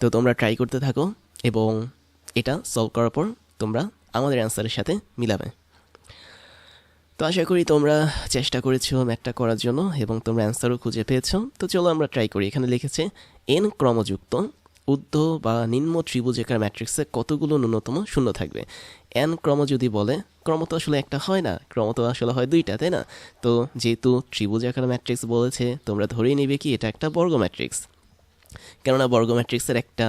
তো তোমরা ট্রাই করতে থাকো এবং এটা সলভ করার পর তোমরা আমাদের অ্যান্সারের সাথে মিলাবে। তো আশা করি তোমরা চেষ্টা করেছ ম্যাথটা করার জন্য এবং তোমরা অ্যান্সারও খুঁজে পেয়েছ। তো চলো আমরা ট্রাই করি। এখানে লিখেছে এন ক্রমযুক্ত উদ্ধ বা নিম্ন ত্রিভুজাকার ম্যাট্রিক্সে কতগুলো ন্যূনতম শূন্য থাকবে? এন ক্রম যদি বলে, ক্রম তো আসলে একটা হয় না, ক্রম তো আসলে হয় দুইটা, তাই না? তো যেহেতু ত্রিভুজাকার ম্যাট্রিক্স বলেছে, তোমরা ধরেই নেবে কি এটা একটা বর্গ ম্যাট্রিক্স কেননা বর্গ ম্যাট্রিক্সের একটা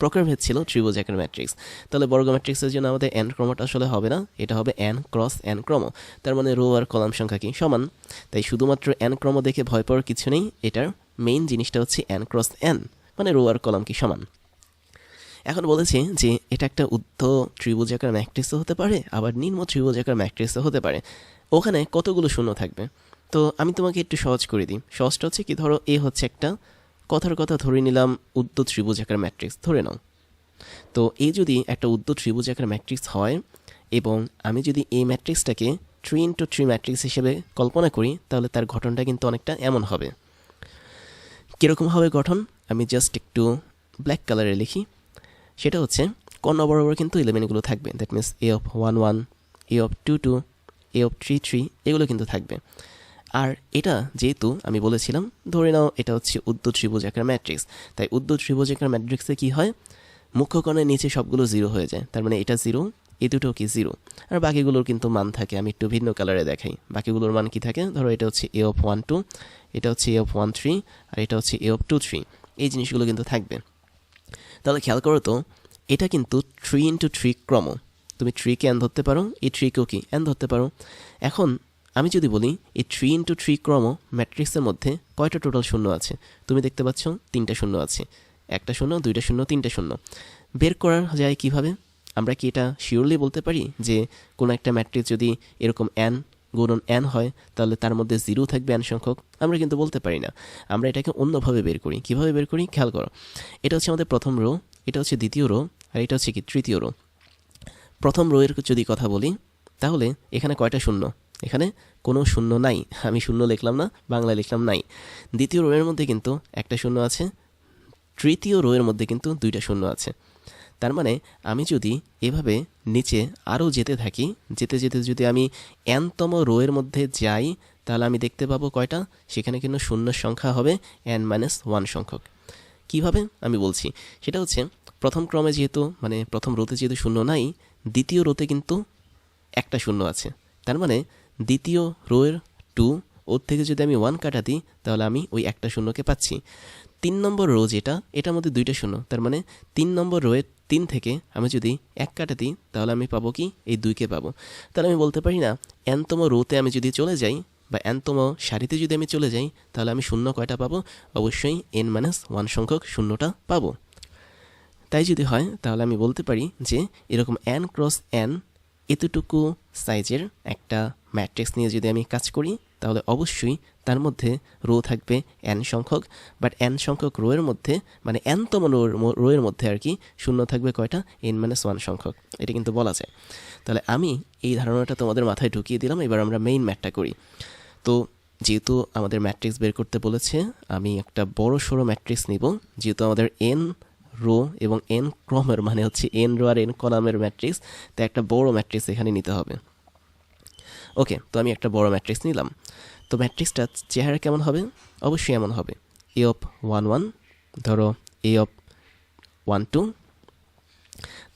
প্রকারভেদ ছিল ত্রিভুজাকার ম্যাট্রিক্স। তাহলে বর্গ ম্যাট্রিক্সের জন্য আমাদের এন ক্রমটা আসলে হবে না, এটা হবে এন ক্রস এন ক্রম। তার মানে রো আর কলাম সংখ্যা কি? সমান। তাই শুধুমাত্র এন ক্রম দেখে ভয় পাওয়ার কিছু নেই, এটার মেইন জিনিসটা হচ্ছে এন ক্রস এন মানে রো আর কলাম কি সমান। এখন বলেছে যে এটা একটা উদ্ধ ত্রিভুজাকার ম্যাট্রিক্সও হতে পারে, আবার নিম্ন ত্রিভুজাকার ম্যাট্রিক্সও হতে পারে। ওখানে কতগুলো শূন্য থাকবে? তো আমি তোমাকে একটু সহজ করে দিই। সহজটা হচ্ছে কি, ধরো এ হচ্ছে একটা কথার কথা ধরে নিলাম উদ্ধ ত্রিভুজাকার ম্যাট্রিক্স, ধরে নাও। তো এই যদি একটা উদ্ধ ত্রিভুজাকার ম্যাট্রিক্স হয় এবং আমি যদি এই ম্যাট্রিক্সটাকে থ্রি ইন্টু থ্রি ম্যাট্রিক্স হিসেবে কল্পনা করি, তাহলে তার গঠনটা কিন্তু অনেকটা এমন হবে। কীরকম হবে গঠন? আমি জাস্ট একটু ব্ল্যাক কালারে লিখি। সেটা হচ্ছে, কর্ণ বরাবর কিন্তু এলিমেন্টগুলো থাকবে। That means A of one one A of two two A of three three এগুলো কিন্তু থাকবে। আর এটা যেহেতু আমি বলেছিলাম, ধরে নাও এটা হচ্ছে উদ্য ত্রিভুজ আকার ম্যাট্রিক্স তাই উদ্য ত্রিভুজ আকার ম্যাট্রিক্সে কী হয়? মুখ্য কণের নিচে সবগুলো জিরো হয়ে যায়। তার মানে এটা জিরো এই দুটো কি জিরো আর বাকিগুলোর কিন্তু মান থাকে, আমি একটু ভিন্ন কালারে দেখাই। বাকিগুলোর মান কি থাকে? ধরো এটা হচ্ছে এ অফ ওয়ান টু এটা হচ্ছে এ অফ ওয়ান থ্রি আর এটা হচ্ছে এ অফ টু থ্রি এই জিনিসগুলো কিন্তু থাকবে। তাহলে খেয়াল করো তো, এটা কিন্তু থ্রি ইন্টু থ্রি ক্রম। তুমি থ্রিকে অ্যান ধরতে পারো, এই থ্রিকেও কি? অ্যান ধরতে পারো। এখন আমি যদি বলি, এই থ্রি ইন্টু থ্রি ক্রম ম্যাট্রিক্সের মধ্যে কয়টা টোটাল শূন্য আছে? তুমি দেখতে পাচ্ছ, তিনটা শূন্য আছে। একটা শূন্য, দুইটা শূন্য, তিনটা শূন্য। বের করা যায় কীভাবে? আমরা কি এটা শিওরলি বলতে পারি যে, কোনো একটা ম্যাট্রিক্স যদি এরকম অ্যান গুণন অ্যান হয়, তাহলে তার মধ্যে জিরো থাকবে অ্যান সংখ্যক? আমরা কিন্তু বলতে পারি না। আমরা এটাকে অন্যভাবে বের করি। কীভাবে বের করি? খেয়াল করো। এটা হচ্ছে আমাদের প্রথম রো এটা হচ্ছে দ্বিতীয় রো আর এটা হচ্ছে কি? তৃতীয় রো প্রথম রো এর যদি কথা বলি, তাহলে এখানে কয়টা শূন্য? এখানে কোনো শূন্য নাই। আমি শূন্য লিখলাম না বাংলা লিখলাম নাই। দ্বিতীয় রোয়ের মধ্যে কিন্তু একটা শূন্য আছে, তৃতীয় রোয়ের মধ্যে কিন্তু দুইটা শূন্য আছে। তার মানে আমি যদি এভাবে নিচে আরও যেতে থাকি, যেতে যেতে যদি আমি এনতম রোয়ের মধ্যে যাই, তাহলে আমি দেখতে পাবো কয়টা? সেখানে কিন্তু শূন্য সংখ্যা হবে এন মাইনাস ওয়ান সংখ্যক। কীভাবে? আমি বলছি, সেটা হচ্ছে প্রথম ক্রমে যেহেতু মানে প্রথম রোতে যেহেতু শূন্য নাই, দ্বিতীয় রোতে কিন্তু একটা শূন্য আছে। তার মানে দ্বিতীয় রোয়ের টু ওর থেকে যদি আমি ওয়ান কাটা দিই তাহলে আমি ওই একটা শূন্যকে পাচ্ছি। তিন নম্বর রো যেটা, এটার মধ্যে দুইটা শূন্য। তার মানে তিন নম্বর রোয়ের তিন থেকে আমি যদি এক কাটা দিই তাহলে আমি পাবো কি? এই দুইকে পাবো। তাহলে আমি বলতে পারি না, এনতম রোতে আমি যদি চলে যাই, বা এনতম সারিতে যদি আমি চলে যাই, তাহলে আমি শূন্য কয়টা পাবো? অবশ্যই এন মাইনাস ওয়ান সংখ্যক শূন্যটা পাবো। তাই যদি হয়, তাহলে আমি বলতে পারি যে, এরকম এন ক্রস এন এতটুকু সাইজের একটা ম্যাট্রিক্স নিয়ে যদি আমি কাজ করি, তাহলে অবশ্যই তার মধ্যে রো থাকবে এন সংখ্যক বাট এন সংখ্যক রোয়ের মধ্যে মানে এনতম রোয়ের মধ্যে আর কি শূন্য থাকবে কয়টা? এন মাইনাস ওয়ান সংখ্যক। এটা কিন্তু বলা যায়। তাহলে আমি এই ধারণাটা তোমাদের মাথায় ঢুকিয়ে দিলাম, এবার আমরা মেইন ম্যাটটা করি। তো যেহেতু আমাদের ম্যাট্রিক্স বের করতে বলেছে, আমি একটা বড় সড়ো ম্যাট্রিক্স নিব। যেহেতু আমাদের এন রো এবং এন ক্রমের মানে হচ্ছে এন রো আর এন কলামের ম্যাট্রিক্স। তো একটা বড় ম্যাট্রিক্স এখানে নিতে হবে। ওকে, তো আমি একটা বড় ম্যাট্রিক্স নিলাম। তো ম্যাট্রিক্সটা চেহারা কেমন হবে? অবশ্যই এমন হবে। এ অফ ওয়ান ওয়ান ধরো এ অফ ওয়ান টু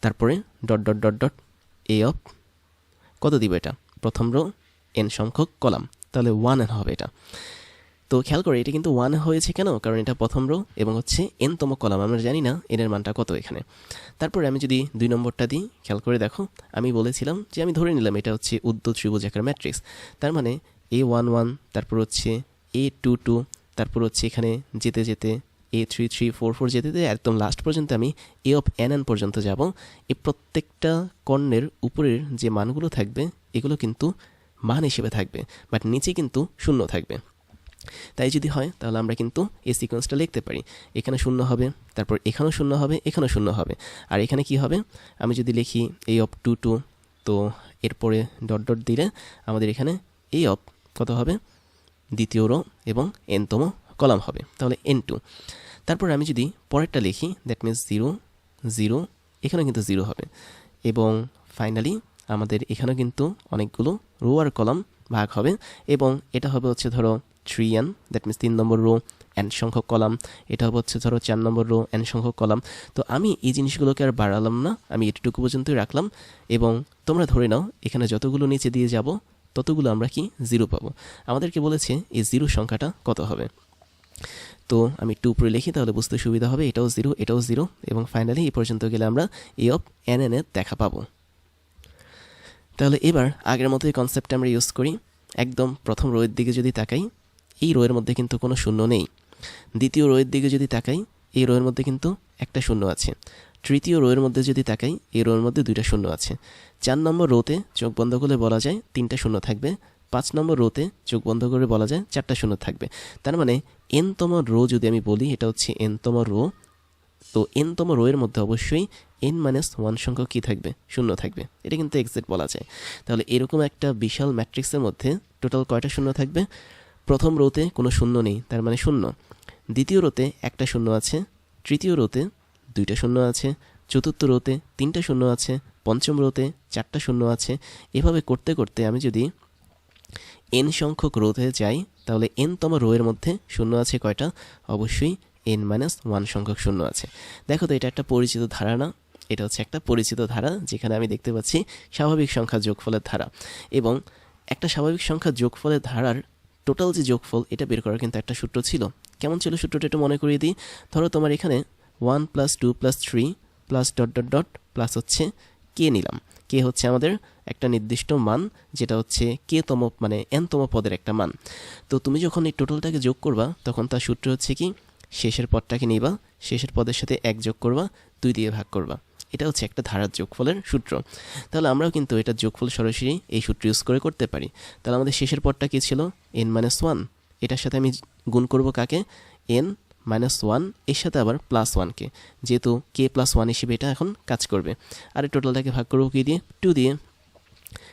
তারপরে dot dot dot dot A of কত দিবে এটা? প্রথম রো এন সংখ্যক কলাম। তাহলে ওয়ান এন হবে এটা। তো খেয়াল করে, এটা কিন্তু ওয়ান হয়েছে কেন? কারণ এটা প্রথম রো এবং হচ্ছে এনতম কলাম আমরা জানি না এনের মানটা কত এখানে। তারপরে আমি যদি দুই নম্বরটা দিই, খেয়াল করে দেখো, আমি বলেছিলাম যে আমি ধরে নিলাম এটা হচ্ছে উদ্য ত্রিভুজ আকার ম্যাট্রিক্স তার মানে এ ওয়ান ওয়ান তারপর হচ্ছে এ টু টু তারপর হচ্ছে এখানে যেতে যেতে A three three four four যেতে যেতে একদম লাস্ট পর্যন্ত আমি এ অফ এন এন পর্যন্ত যাব। এই প্রত্যেকটা কর্ণের উপরের যে মানগুলো থাকবে, এগুলো কিন্তু মান হিসেবে থাকবে বাট নিচে কিন্তু শূন্য থাকবে। তাই যদি হয়, তাহলে আমরা কিন্তু এই সিকোয়েন্সটা লিখতে পারি। এখানে শূন্য হবে, তারপর এখানেও শূন্য হবে, এখানেও শূন্য হবে। আর এখানে কি হবে? আমি যদি লিখি এই অফ টু টু তো এরপরে ডট ডট দিলে আমাদের এখানে এই অফ কত হবে? দ্বিতীয় রো এবং এনতম কলাম হবে। তাহলে এন টু তারপর আমি যদি পরেরটা লিখি দ্যাট মিন্স জিরো জিরো এখানেও কিন্তু জিরো হবে। এবং ফাইনালি আমাদের এখানেও কিন্তু অনেকগুলো রো আর কলাম ভাগ হবে। এবং এটা হবে হচ্ছে ধরো থ্রি এন দ্যাট মিন্স তিন নম্বর রো এন সংখ্যক কলাম এটা হচ্ছে ধরো চার নম্বর রো এন সংখ্যক কলাম তো আমি এই জিনিসগুলোকে আর বাড়ালাম না, আমি এটুকু পর্যন্তই রাখলাম এবং তোমরা ধরে নাও, এখানে যতগুলো নিচে দিয়ে যাব, ততগুলো আমরা কি জিরো পাবো। আমাদেরকে বলেছে এই জিরো সংখ্যাটা কত হবে। তো আমি টু উপরে লিখি, তাহলে বুঝতে সুবিধা হবে, এটাও জিরো এটাও জিরো এবং ফাইনালি এই পর্যন্ত গেলে আমরা এ অফ এন এন এর দেখা পাবো। তাহলে এবার আগের মতোই কনসেপ্টটা আমরা ইউজ করি। একদম প্রথম রোয়ের দিকে যদি তাকাই এই রোয়ের মধ্যে কিন্তু কোনো শূন্য নেই। দ্বিতীয় রোয়ের দিকে যদি তাকাই, এই রোয়ের মধ্যে কিন্তু একটা শূন্য আছে। তৃতীয় রোয়ের মধ্যে যদি তাকাই, এই রোয়ের মধ্যে দুইটা শূন্য আছে। চার নম্বর রোতে চোখ বন্ধ করে বলা যায় তিনটা শূন্য থাকবে। পাঁচ নম্বর রোতে চোখ বন্ধ করে বলা যায় চারটা শূন্য থাকবে। তার মানে এনতম রো যদি আমি বলি, এটা হচ্ছে এনতম রো। তো এনতম রো এর মধ্যে অবশ্যই এন মাইনাস ওয়ান সংখ্যক কী থাকবে? শূন্য থাকবে। এটা কিন্তু এক্সাক্ট বলা যায়। তাহলে এরকম একটা বিশাল ম্যাট্রিক্সের মধ্যে টোটাল কয়টা শূন্য থাকবে? প্রথম রোতে কোনো শূন্য নেই, তার মানে শূন্য। দ্বিতীয় রোতে একটা শূন্য আছে, তৃতীয় রোতে দুইটা শূন্য আছে, চতুর্থ রোতে তিনটা শূন্য আছে, পঞ্চম রোতে চারটা শূন্য আছে। এভাবে করতে করতে আমি যদি এন সংখ্যক রোতে যাই, তাহলে এনতম রো এর মধ্যে শূন্য আছে কয়টা? অবশ্যই এন মাইনাস ওয়ান সংখ্যক শূন্য আছে। দেখো তো, এটা একটা পরিচিত ধারা না? এটা হচ্ছে একটা পরিচিত ধারা, যেখানে আমি দেখতে পাচ্ছি স্বাভাবিক সংখ্যা যোগফলের ধারা। এবং একটা স্বাভাবিক সংখ্যা যোগফলের ধারার টোটাল যে যোগফল, এটা বের করার কিন্তু একটা সূত্র ছিল। কেমন ছিল সূত্রটা একটু মনে করিয়ে দিই? ধরো তোমার এখানে one plus two plus three plus dot dot dot plus হচ্ছে কে নিলাম। কে হচ্ছে আমাদের একটা নির্দিষ্ট মান, যেটা হচ্ছে কে তম মানে এনতম পদের একটা মান। তো তুমি যখন এই টোটালটাকে যোগ করবা, তখন তার সূত্র হচ্ছে কি? শেষের পদটাকে নিবা, শেষের পদের সাথে এক যোগ করবা, দুই দিয়ে ভাগ করবা। এটা হচ্ছে একটা ধারার যোগফলের সূত্র। তাহলে আমরাও কিন্তু এটা যোগফল সরাসরি এই সূত্র ইউজ করে করতে পারি। তাহলে আমাদের শেষের পদটা কী ছিল? এন মাইনাস ওয়ান এটার সাথে আমি গুণ করব কাকে? এন মাইনাস ওয়ানের সাথে আবার প্লাস ওয়ানকে যেহেতু কে প্লাস ওয়ান হিসেবে এটা এখন কাজ করবে। আর টোটালটাকে ভাগ করব কি দিয়ে? টু দিয়ে।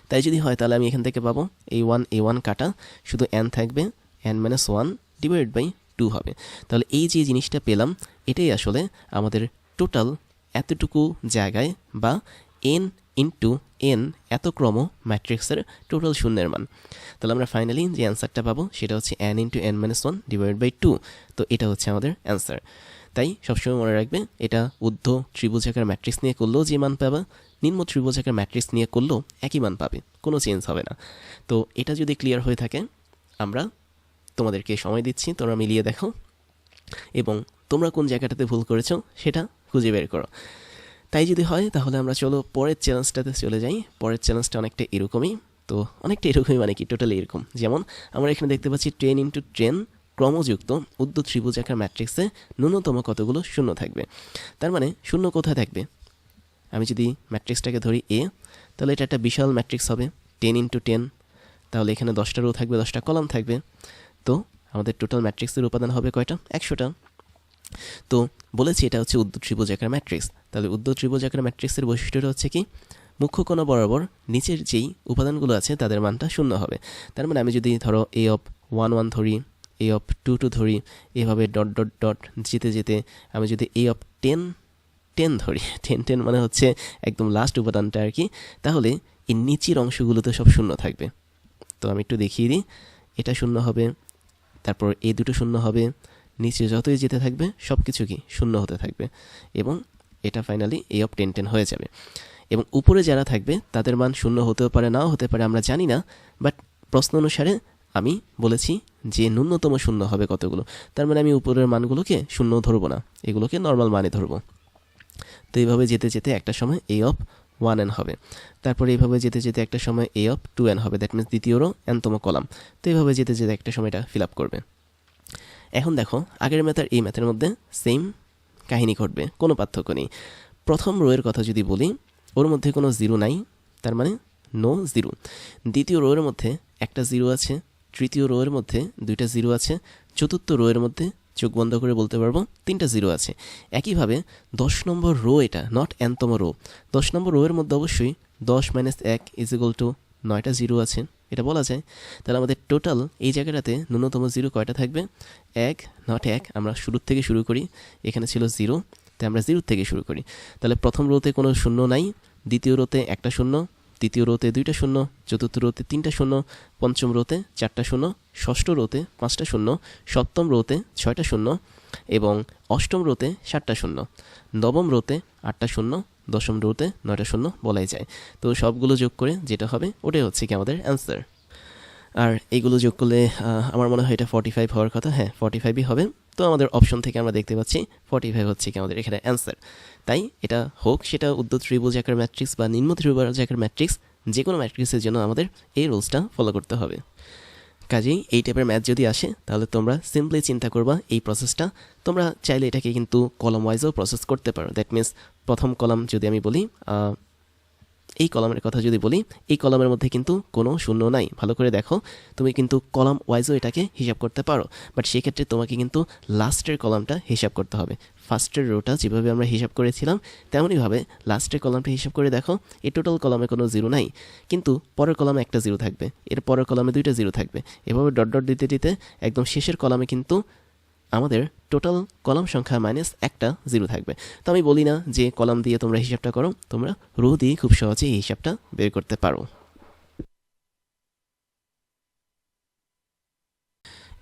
তাই যদি হয় তাহলে আমি এখান থেকে পাবো এই ওয়ান এ ওয়ান কাটা। শুধু এন থাকবে। N minus one divide by two হবে। তাহলে এই যে জিনিসটা পেলাম, এটাই আসলে আমাদের টোটাল এতটুকু জায়গায় বা এন ইন্টু এন এত ক্রম ম্যাট্রিক্সের টোটাল শূন্যের মান। তাহলে আমরা ফাইনালি যে অ্যান্সারটা পাবো, সেটা হচ্ছে N into N minus one divide by two তো এটা হচ্ছে আমাদের অ্যান্সার তাই সবসময় মনে রাখবে, এটা ঊর্ধ্ব ত্রিভুজাকার ম্যাট্রিক্স নিয়ে করলেও যে মান পাবা, নিম্ন ত্রিভুজাকার ম্যাট্রিক্স নিয়ে করলেও একই মান পাবে, কোনো চেঞ্জ হবে না। তো এটা যদি ক্লিয়ার হয়ে থাকে, আমরা তোমাদেরকে সময় দিচ্ছি, তোমরা মিলিয়ে দেখো। এবং তোমরা কোন জায়গাটাতে ভুল করেছ, সেটা খুঁজে বের করো। তাই যদি হয়, তাহলে আমরা চলো পরের চ্যালেঞ্জটাতে চলে যাই। পরের চ্যালেঞ্জটা অনেকটা এরকমই। তো অনেকটা এরকমই মানে কি? টোটালি এরকম। যেমন আমরা এখানে দেখতে পাচ্ছি ট্রেন ইন্টু ট্রেন ক্রমযুক্ত উদ্য ত্রিভুজাকার ম্যাট্রিক্সে ন্যূনতম কতগুলো শূন্য থাকবে। তার মানে শূন্য কোথায় থাকবে? আমি যদি ম্যাট্রিক্সটাকে ধরি এ তাহলে এটা একটা বিশাল ম্যাট্রিক্স হবে। টেন ইন্টু টেন তাহলে এখানে দশটা রো থাকবে, দশটা কলাম থাকবে। তো আমাদের টোটাল ম্যাট্রিক্সের উপাদান হবে কয়টা? একশোটা। তো বলেছি এটা হচ্ছে উদ্য ত্রিভুজাকার ম্যাট্রিক্স। তাহলে উদ্য ত্রিভুজাকার ম্যাট্রিক্সের বৈশিষ্ট্যটা হচ্ছে কি? মুখ্য কোনো বরাবর নিচের যেই উপাদানগুলো আছে, তাদের মানটা শূন্য হবে। তার মানে আমি যদি ধরো এ অফ ওয়ান ওয়ান ধরি এ অফ টু টু ধরি, এভাবে ডট ডট ডট যেতে যেতে আমি যদি এ অফ টেন টেন ধরি টেন টেন মানে হচ্ছে একদম লাস্ট উপাদানটা আর কি, তাহলে এই নিচের অংশগুলোতে সব শূন্য থাকবে। তো আমি একটু দেখিয়ে দিই। এটা শূন্য হবে, তারপর এই দুটো শূন্য হবে নিচে যতই যেতে থাকবে সব কিছু কি শূন্য হতে থাকবে এবং এটা finally A of ten ten হয়ে যাবে। এবং উপরে যারা থাকবে, তাদের মান শূন্য হতেও পারে, নাও হতে পারে, আমরা জানি না বাট প্রশ্ন অনুসারে আমি বলেছি যে ন্যূনতম শূন্য হবে কতগুলো। তার মানে আমি উপরের মানগুলোকে শূন্য ধরবো না, এগুলোকে নর্মাল মানে ধরবো। তো এইভাবে যেতে যেতে একটা সময় এ অফ ওয়ান এন হবে। তারপরে এইভাবে যেতে যেতে একটা সময় এ অফ টু এন হবে দ্যাট মিনস দ্বিতীয়রও এনতম কলাম। তো এইভাবে যেতে যেতে একটা সময় এটা ফিল আপ করবে। এখন দেখো, আগের ম্যাথ আর এই ম্যাথের মধ্যে সেম কাহিনী ঘটবে, কোনো পার্থক্য নেই। প্রথম রোয়ের কথা যদি বলি, ওর মধ্যে কোনো জিরো নাই, তার মানে নো জিরো দ্বিতীয় রোয়ের মধ্যে একটা জিরো আছে, তৃতীয় রোয়ের মধ্যে দুইটা জিরো আছে, চতুর্থ রোয়ের মধ্যে চোখ বন্ধ করে বলতে পারব তিনটা জিরো আছে। একইভাবে দশ নম্বর রো এটা নট এনতম রো দশ নম্বর রোয়ের মধ্যে অবশ্যই দশ মাইনাস এক ইজ ইকুয়াল টু নয়টা জিরো আছে। এটা বলা যায় তাহলে আমাদের টোটাল এই জায়গাটাতে ন্যূনতম জিরো কয়টা থাকবে? এক নট এক, আমরা শুরুর থেকে শুরু করি, এখানে ছিল জিরো তাই আমরা জিরো থেকে শুরু করি। তাহলে প্রথম রোতে কোনো শূন্য নাই, দ্বিতীয় রোতে একটা শূন্য, তৃতীয় রোতে দুইটা শূন্য, চতুর্থ রোতে তিনটা শূন্য, পঞ্চম রোতে চারটা শূন্য, ষষ্ঠ রোতে পাঁচটা শূন্য, সপ্তম রোতে ছয়টা শূন্য এবং অষ্টম রোতে সাতটা শূন্য, নবম রোতে আটটা শূন্য দশম রুতে নয়টা শূন্য বলাই যায়। তো সবগুলো যোগ করে যেটা হবে, ওটাই হচ্ছে কি আমাদের অ্যান্সার আর এইগুলো যোগ করলে আমার মনে হয় এটা ফর্টি ফাইভ হওয়ার কথা। হ্যাঁ ফর্টি ফাইভই হবে। তো আমাদের অপশন থেকে আমরা দেখতে পাচ্ছি ফর্টি ফাইভ হচ্ছে কি আমাদের এখানে অ্যান্সার তাই এটা হোক, সেটা উদ্য ত্রিভুজ আকার ম্যাট্রিক্স বা নিম্ন ত্রিভুজ আকার ম্যাট্রিক্স যে কোনো ম্যাট্রিক্সের জন্য আমাদের এই রুলসটা ফলো করতে হবে। কাজেই এই টাইপের ম্যাথ যদি আসে, তাহলে তোমরা সিম্পলি চিন্তা করবা এই প্রসেসটা তোমরা চাইলে এটাকে কিন্তু কলম ওয়াইজও প্রসেস করতে পারো। দ্যাট মিনস প্রথম কলাম যদি আমি বলি এই কলামের কথা যদি বলি, এই কলামের মধ্যে কিন্তু কোনো শূন্য নাই। ভালো করে দেখো, তুমি কিন্তু কলাম ওয়াইজও এটাকে হিসাব করতে পারো বাট সেক্ষেত্রে তোমাকে কিন্তু লাস্টের কলামটা হিসাব করতে হবে। ফার্স্টের রোটা যেভাবে আমরা হিসাব করেছিলাম, তেমনইভাবে লাস্টের কলামটা হিসাব করে দেখো এই টোটাল কলামে কোনো জিরো নাই। কিন্তু পরের কলামে একটা জিরো থাকবে, এর পরের কলামে দুইটা জিরো থাকবে। এভাবে ডট ডট দিতে দিতে একদম শেষের কলামে কিন্তু আমাদের টোটাল কলাম সংখ্যা মাইনাস একটা জিরো থাকবে। তো আমি বলি না যে কলাম দিয়ে তোমরা হিসাবটা করো, তোমরা রো দিয়ে খুব সহজেই এই হিসাবটা বের করতে পারো।